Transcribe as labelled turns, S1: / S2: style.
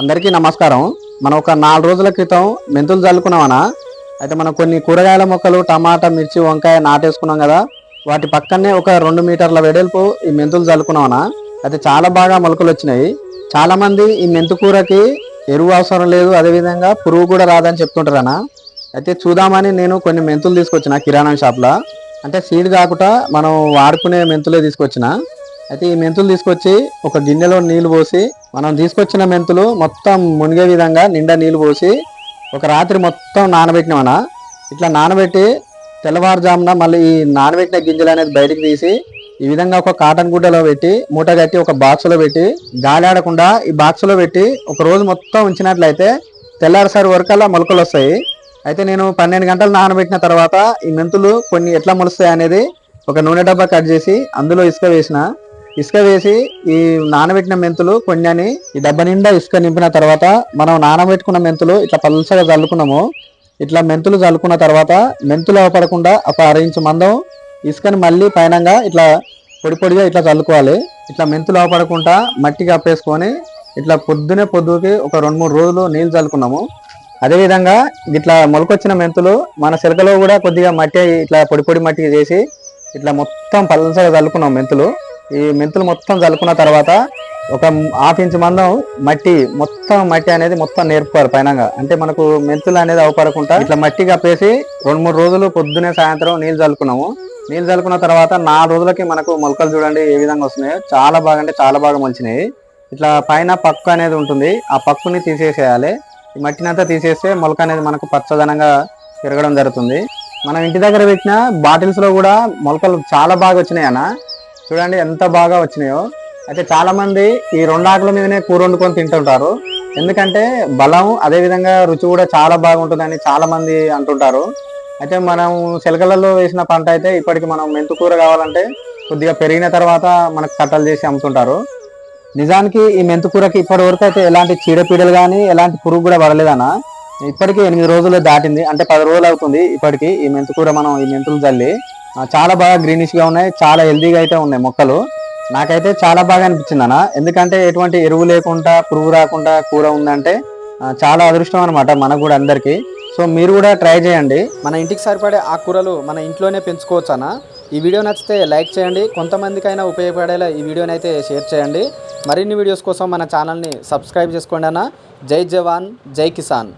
S1: అందరికీ నమస్కారం. మనం ఒక నాలుగు రోజుల క్రితం మెంతులు చల్లుకున్నామనా అయితే మనం కొన్ని కూరగాయల మొక్కలు టమాటా మిర్చి వంకాయ నాటేసుకున్నాం కదా. వాటి పక్కనే ఒక రెండు మీటర్ల వెడల్పు ఈ మెంతులు చల్లుకున్నామనా అయితే చాలా బాగా మొలకలు వచ్చినాయి. చాలామంది ఈ మెంతు కూరకి ఎరువు అవసరం లేదు అదేవిధంగా పురుగు కూడా రాదని చెప్తుంటారనా? అయితే చూద్దామని నేను కొన్ని మెంతులు తీసుకొచ్చిన కిరాణా షాప్లో. అంటే సీడ్ కాకుండా మనం వాడుకునే మెంతులే తీసుకొచ్చిన. అయితే ఈ మెంతులు తీసుకొచ్చి ఒక గిన్నెలో నీళ్ళు పోసి మనం తీసుకొచ్చిన మెంతులు మొత్తం మునిగే విధంగా నిండా నీళ్ళు పోసి ఒక రాత్రి మొత్తం నానబెట్టినామన. ఇట్లా నానబెట్టి తెల్లవారుజామున మళ్ళీ ఈ నానబెట్టిన గింజలు అనేది బయటికి తీసి ఈ విధంగా ఒక కాటన్ గుడ్డలో పెట్టి మూట కట్టి ఒక బాక్స్లో పెట్టి గాలి ఆడకుండా ఈ బాక్స్లో పెట్టి ఒక రోజు మొత్తం ఉంచినట్లయితే తెల్లారిసారి అలా మొలకలు వస్తాయి. అయితే నేను పన్నెండు గంటలు నానబెట్టిన తర్వాత ఈ మెంతులు కొన్ని ఎట్లా మొలుస్తాయి అనేది ఒక నూనె డబ్బా కట్ చేసి అందులో ఇసుక వేసిన ఇసుక వేసి ఈ నానబెట్టిన మెంతులు కొన్ని ఈ డబ్బ నిండా ఇసుక నింపిన తర్వాత మనం నానబెట్టుకున్న మెంతులు ఇట్లా పల్సగా చల్లుకున్నాము ఇట్లా మెంతులు చల్లుకున్న తర్వాత మెంతులు అవపడకుండా ఒక అర ఇంచు మందం ఇసుకని మళ్ళీ పైనంగా ఇట్లా పొడి పొడిగా ఇట్లా చల్లుకోవాలి ఇట్లా మెంతులు అవపడకుండా మట్టి కప్పేసుకొని ఇట్లా పొద్దునే పొద్దుకి ఒక రెండు మూడు రోజులు నీళ్ళు చల్లుకున్నాము అదేవిధంగా ఇట్లా మొలకొచ్చిన మెంతులు మన చిలకలో కూడా కొద్దిగా మట్టి ఇట్లా పొడి పొడి మట్టి చేసి ఇట్లా మొత్తం పల్సగా చల్లుకున్నాం మెంతులు. ఈ మెంతులు మొత్తం చల్లుకున్న తర్వాత ఒక హాఫ్ ఇంచ్ మందం మట్టి మొత్తం మట్టి అనేది మొత్తం నేర్పుకోవాలి పైనంగా. అంటే మనకు మెంతులు అనేది అవపడకుండా ఇట్లా మట్టి కప్పేసి రెండు మూడు రోజులు పొద్దునే సాయంత్రం నీళ్ళు చల్లుకున్నాము నీళ్ళు చల్లుకున్న తర్వాత నాలుగు రోజులకి మనకు మొలకలు చూడండి ఏ విధంగా వస్తున్నాయో. చాలా బాగా అంటే చాలా బాగా మొలిచినాయి. ఇట్లా పైన పక్కు అనేది ఉంటుంది. ఆ పక్కుని తీసేసేయాలి. ఈ మట్టిని అంతా తీసేస్తే మొలక అనేది మనకు పచ్చదనంగా పెరగడం జరుగుతుంది. మనం ఇంటి దగ్గర పెట్టిన బాటిల్స్లో కూడా మొలకలు చాలా బాగా వచ్చినాయి అన్న. చూడండి ఎంత బాగా వచ్చినాయో. అయితే చాలా మంది ఈ రెండు ఆకుల మీదనే కూర వండుకొని తింటుంటారు. ఎందుకంటే బలం అదే విధంగా రుచి కూడా చాలా బాగుంటుందని చాలా మంది అంటుంటారు. అయితే మనం చిలకలలో వేసిన పంట అయితే ఇప్పటికి మనం మెంతు కూర కావాలంటే కొద్దిగా పెరిగిన తర్వాత మనకు కట్టలు చేసి అమ్ముతుంటారు. నిజానికి ఈ మెంతుకూరకి ఇప్పటి వరకు అయితే ఎలాంటి చీడపీడలు కానీ ఎలాంటి పురుగు కూడా పడలేదన్నా. ఇప్పటికీ ఎనిమిది రోజులు దాటింది అంటే పది రోజులు అవుతుంది ఇప్పటికి ఈ మెంతుకూర మనం ఈ మెంతులు చల్లి చాలా బాగా గ్రీనిష్గా ఉన్నాయి. చాలా హెల్దీగా అయితే ఉన్నాయి మొక్కలు. నాకైతే చాలా బాగా అనిపించింది అన్న. ఎందుకంటే ఎటువంటి ఎరువు లేకుండా పురుగు రాకుండా కూర ఉందంటే చాలా అదృష్టం అనమాట మనకు కూడా అందరికీ. సో మీరు కూడా ట్రై చేయండి.
S2: మన ఇంటికి సరిపడే ఆకుకూరలు మన ఇంట్లోనే పెంచుకోవచ్చు అన్న. ఈ వీడియో నచ్చితే లైక్ చేయండి. కొంతమందికైనా ఉపయోగపడేలా ఈ వీడియోని అయితే షేర్ చేయండి. మరిన్ని వీడియోస్ కోసం మన ఛానల్ని సబ్స్క్రైబ్ చేసుకోండి అన్న. జై జవాన్ జై కిసాన్.